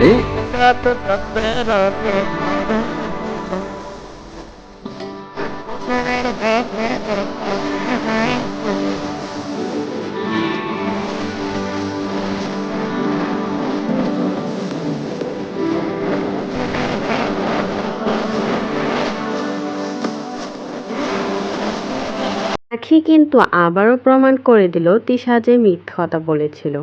Ready? Thank you. আখি কিন্তু আবারও প্রমাণ করে দিল, তিশা যে মিথ্যা কথা বলেছিল।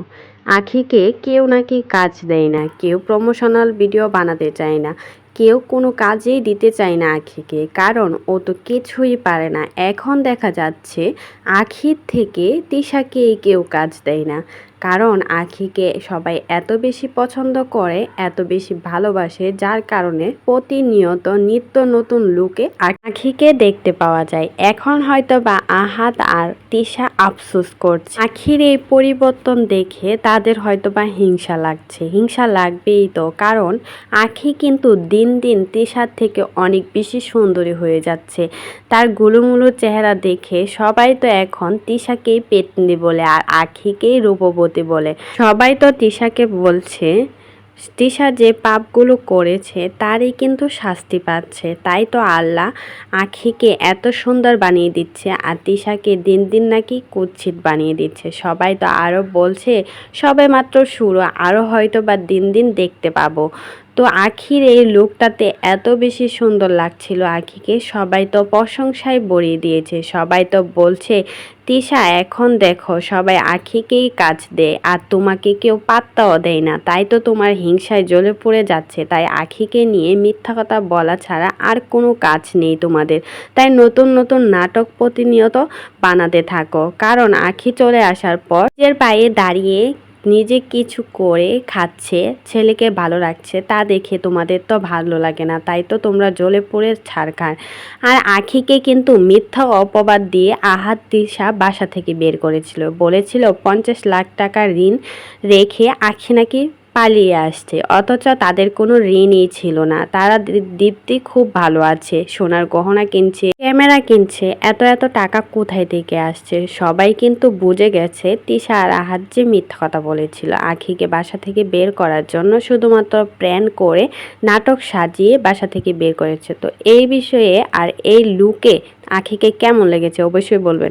আখিকে কেউ নাকি কাজ দেয় না, কেউ প্রমোশনাল ভিডিও বানাতে চায় না, কেউ কোনো কাজেই দিতে চায় না আখিকে, কারণ ও তো কিছুই পারে না। এখন দেখা যাচ্ছে আখির থেকে তিশাকেই কেউ কাজ দেয় না। কারণ আখিকে সবাই এত বেশি পছন্দ করে, এত বেশি ভালোবাসে, যার কারণে প্রতিনিয়ত নিত্য নতুন লুকে আখিকে দেখতে পাওয়া যায়। এখন হয়তো বা আহাত আর তিশা আফসোস করছে। আখির এই পরিবর্তন দেখে তাদের হয়তো বা হিংসা লাগছে। হিংসা লাগবেই তো, কারণ আখি কিন্তু দিন দিন তিশার থেকে অনেক বেশি সুন্দরী হয়ে যাচ্ছে। তার গুলুমুলু চেহারা দেখে সবাই তো এখন তিশাকেই পেতনি বলে, আর আখিকেই রূপবতী বলে। সবাই তো তিশাকে বলছে, তিশা যে পাপগুলো করেছে তারই কিন্তু শাস্তি পাচ্ছে। তাই তো আল্লাহ আখিকে এত সুন্দর বানিয়ে দিচ্ছে আর তিশাকে দিন দিন নাকি কুৎসিত বানিয়ে দিচ্ছে। সবাই তো আরও বলছে, সবে মাত্র শুরু আরও হয়তো বা দিন দিন দেখতে পাবো। তো আখির এই লুকটাতে এত বেশি সুন্দর লাগছিল আখিকে। সবাই তো প্রশংসায় ভরিয়ে দিয়েছে। সবাই তো বলছে, তিশা, এখন দেখো, সবাই আখিকেই কাজ দেয় আর তোমাকে কেউ পাত্তাও দেয় না। তাই তো তোমার হিংসায় জ্বলে পড়ে যাচ্ছে। তাই আখিকে নিয়ে মিথ্যা কথা বলা ছাড়া আর কোনো কাজ নেই তোমাদের। তাই নতুন নতুন নাটক প্রতিনিয়ত বানাতে থাকো। কারণ আখি চলে আসার পর নিজের পায়ে দাঁড়িয়ে নিজে কিছু করে খাচ্ছে, ছেলেকে ভালো রাখছে, তা দেখে তোমাদের তো ভালো লাগে না, তাই তো তোমরা জলে পড়ে ছাড়খার আর আখিকে কিন্তু মিথ্যা অপবাদ দিয়ে আহাত দিশা বাসা থেকে বের করেছিল। বলেছিল, পঞ্চাশ লাখ টাকা ঋণ রেখে আখি নাকি পালিয়ে আসছে। অথচ তাদের কোনো ঋণই ছিল না। তারা দীপ্তি খুব ভালো আছে। সোনার গহনা কিনছে, ক্যামেরা কিনছে। এত এত টাকা কোথায় থেকে আসছে? সবাই কিন্তু বুঝে গেছে তিশা আর আহাত যে মিথ্যা কথা বলেছিল। আখিকে বাসা থেকে বের করার জন্য শুধুমাত্র প্ল্যান করে নাটক সাজিয়ে বাসা থেকে বের করেছে। তো এই বিষয়ে আর এই লুকে আখিকে কেমন লেগেছে অবশ্যই বলবেন।